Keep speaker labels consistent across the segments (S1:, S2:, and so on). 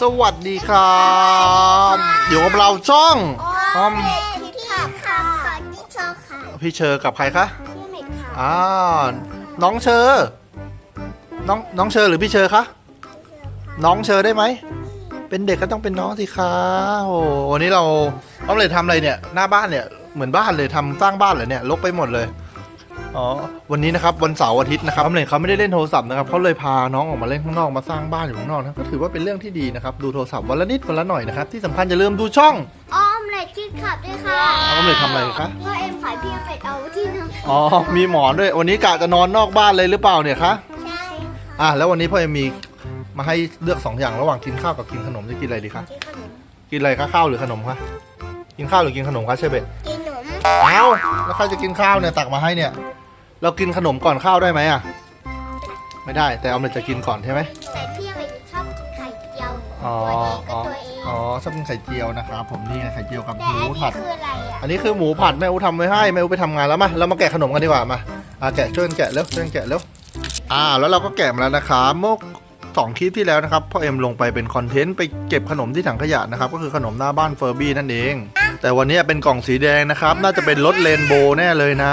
S1: สวัสดีครับอยู่กับเราช่องอ้อม
S2: พี่ค่ะค่ะค่ะที่ชอบค่ะ
S1: พี่เชอกับใครคะ
S2: พี่เมกค่ะ
S1: อ่าน้องเชอน้องน้องเชอหรือพี่เชอคะน้องเชอได้ไหมเป็นเด็กก็ต้องเป็นน้องสิคะโอ้วันนี้เราเราเลยทำอะไรเนี่ย หน้าบ้านเนี่ยเหมือนบ้านเลยทำสร้างบ้านเหรอเนี่ยลกไปหมดเลย อ๋อวันนี้นะครับวันเสาร์อาทิตย์นะครับออมเล็ตเขาไม่ได้เล่นโทรศัพท์นะครับเขาเลยพาน้องออกมาเล่นข้างนอกมาสร้างบ้านอยู่ข้างนอกนะก็ถือว่าเป็นเรื่องที่ดีนะครับดูโทรศัพท์วันละนิดวันละหน่อยนะครับที่สำคัญอย่าลืมดูช่อง
S2: อ้อมเล็ดที่ขับด้วยค่ะ
S1: ออมเล็ตทำอะไรคะ
S2: ก็เอ็มขายพี่เมกเอาที่หนึง
S1: อ๋อมีหมอนด้วยวันนี้กะจะนอนนอกบ้านเลยหรือเปล่าเนี่ยคะ
S2: ใช่
S1: อะแล้ววันนี้พ่อเอ็มมีมาให้เลือกสองอย่างระหว่างกินข้าวกับกินขนมจะกินอะไรดีคะ
S2: ที่ขนม
S1: กินอะไรคะข้าวหรือขนมคะกินข้าวหรือกินขนมคะเชเบต
S2: กินขนม
S1: เอ้าแล้วใครจะกินข้าวเนี่ยตักมาให้เนี่ย เรากินขนมก่อนข้าวได้ไหมอะ ไม่ได้แต่ออมเล็ตจะกินก่อนใช่ไหม
S2: แต่พี่เมกชอบกินไข่เจียว
S1: อ๋อ
S2: ตัวเองก็ตัวเอง
S1: อ๋อชอบกินไข่เจียวนะครับผมนี่ไงไข่เจียวกับ
S2: แต่
S1: ห
S2: อัน
S1: มู
S2: นี้
S1: ผัด
S2: คืออะไรอะ
S1: อันนี้คือหมูผัดแม่อูทำไว้ให้แม่อูไปทำงานแล้วมาเรามาแกะขนมกันดีกว่ามาอะแกะช่วยกันแกะเร็วช่วยกันแกะเร็วอ่า แล้วเราก็แกะมาแล้วนะครับเมื่ อสองคลิปที่แล้วนะครับพ่อเอ็มลงไปเป็นคอนเทนต์ไปเก็บขนมที่ถังขยะนะครับก็คือขนมหน้าบ้านเฟอร์บี้นั่นเอง แต่วันนี้เป็นกล่องสีแดงนะครับ น่าจะเป็นรสเรนโบว์แน่เลยนะ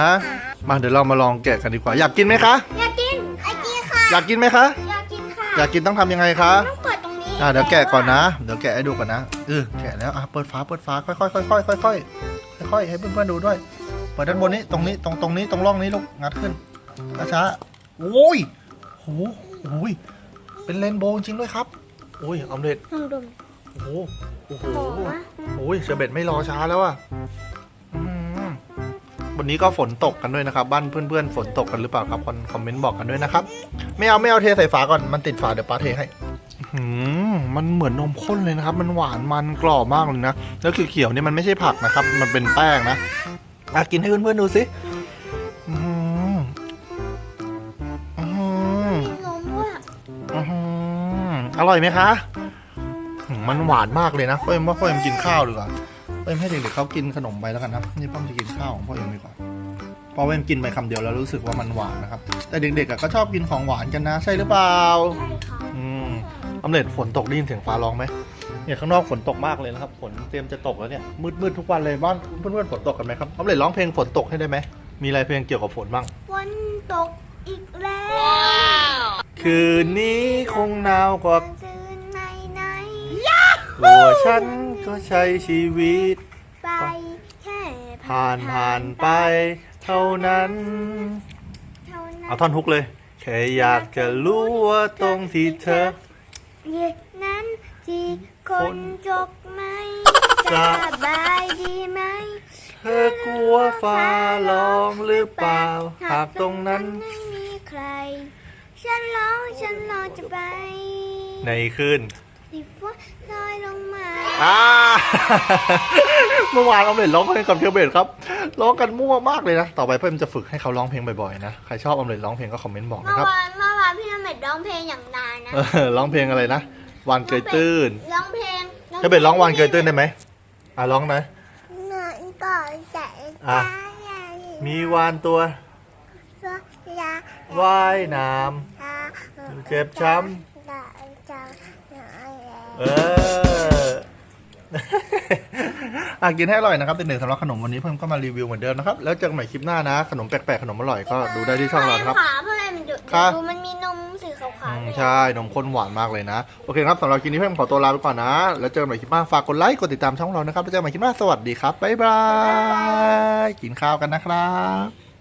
S1: มาเดี๋ยวเรามาลองแกะกันดีกว่า อยากกินไหมคะ
S2: อยากกินอยากกินค่ะ
S1: อยากกินไหมคะ
S2: อยากกินค่ะ
S1: อยากกินต้องทำยังไงคะ
S2: ต้องเปิดตรงนี้
S1: อ่าเดี๋ยวแกะก่อนนะ เดี๋ยวแกะให้ดูก่อนนะเออแกะแล้วอะเปิดฝาเปิดฝาค่อยๆค่อยๆค่อยๆค่อยๆค่อยๆให้เพื่อนๆดูด้วยเปิดด้านบนนี้ตรงนี้ตรงตรงนี้ตรงร่องนี้ลูกงัดขึ้นช้าๆโอ้ยโหโอ้ย เป็นเรนโบว์จริงด้วยครับโอ้ยออมเล็ต
S2: ลองดม
S1: โอ้โหโอ้โห
S2: หอมอะ
S1: โอ้ยเชอร์เบตไม่รอช้าแล้วอะอืมวันนี้ก็ฝนตกกันด้วยนะครับ บ้านเพื่อนๆฝนตกกันหรือเปล่าครับคอมคอมเมนต์บอกกันด้วยนะครับ ไม่เอาไม่เอาเทใส่ฝาก่อนมันติดฝาเดี๋ยวป้าเทให้อืมมันเหมือนนมข้นเลยนะครับ มันหวานมันกรอบมากเลยนะแล้วเขียวๆนี่มันไม่ใช่ผักนะครับ มันเป็นแป้งนะอะกินให้เพื่อนๆดูสิ อร่อยไหมคะอืมมันหวานมากเลยนะพ่อเอ็มว่าพ่อเอ็มกินข้าวดีกว่าพ่อเอ็มให้เด็กๆเขากินขนมไปแล้วกันครับ นี่พ่อเอ็มจะกินข้าวของพ่อเอ็มดีกว่าเพราะว่าเอ็มกินไปคำเดียวแล้วรู้สึกว่ามันหวานนะครับ แต่เด็กๆอะก็ชอบกินของหวานกันนะ ใช่หรือเปล่า
S2: ใช่ค่ะ
S1: อืมออมเล็ตฝนตกได้ยินเสียงฟ้าร้องไหมเนี่ยข้างนอกฝนตกมากเลยนะครับฝนเตรียมจะตกแล้วเนี่ยมืดมืดทุกวันเลยบ้านเพื่อนๆฝนตกกันไหมครับออมเล็ตร้องเพลงฝนตกให้ได้ไหมมีอะไรเพลงเกี่ยวกับฝนบ้าง
S2: ฝนตกอีกแล้ว
S1: คืนนี้คงหนาวกว่า
S2: ตื่นไหนไหน
S1: ตัวฉันก็ใช้ชีวิต
S2: ไปแค่
S1: ผ่านผ่านไป เท่านั้น
S2: เท่านั้
S1: เอา
S2: น
S1: ท่อนฮุกเลย แค่อยากจะรู้ว่าตรงที่เธอ
S2: เย็นนั้นที่ค
S1: ฝ
S2: น
S1: น
S2: จกไหม
S1: จะ
S2: สบายดีไหม
S1: เธอกลัวฟ้าร้องหรือเปล่า หากตรงนั้น
S2: ไม่มีใคร ฉันร้องฉันรอจะไป
S1: ในคืน
S2: ที่ฝนลอยลงมา
S1: อ่า เมื่อวานเราเบตร้องเพลงกับเทลเบตครับ ร้องกันมั่วมากเลยนะ ต่อไปเพื่อนจะฝึกให้เขาร้องเพลงบ่อยๆนะ ใครชอบออมเล็ตร้องเพลงก็คอมเมนต์บอก
S2: เมื่
S1: นะ
S2: อ
S1: ครับ
S2: วานเมื่อวานพี่น้ำเม็ดร้องเพลงอย่างนานนะ
S1: เออร้องเพลงอะไรนะวานเกยตื้น
S2: ร้องเพลง
S1: เทลเบตร้องวานเกยตื้นได้ไหมอะร้องหนะ
S2: นอนก่อนใจ
S1: อะมีวานตัว
S2: ยา
S1: ว่ายน้
S2: ยาำ
S1: เจ็บช้ำ
S2: ได้จัง
S1: เอออะกินให้อร่อยนะครับเป็นหนึ่งสำหรับขนมวันนี้เพิ่มก็มารีวิวเหมือนเดิมนะครับ แล้วเจอกันใหม่คลิปหน้านะ ขนมแปลกๆขนมอร่อยก็ดูได้ที่ช่องเรานะครับ
S2: ขาเพราะอะไรมันดู
S1: ครับ
S2: ดูมันมีนมสีขาว
S1: อื
S2: ๆ
S1: ม
S2: เลย
S1: ใช่นมข้นหวานมากเลยนะ โอเคครับสำหรับคลิปนี้เพื่อนขอตัวลาไปก่อนนะ แล้วเจอกันใหม่คลิปหน้าฝากกดไลค์กดติดตามช่องเรานะครับแล้วเจอกันใหม่คลิปหน้าสวัสดีครับบ๊ายบายกินข้าวกันนะครับ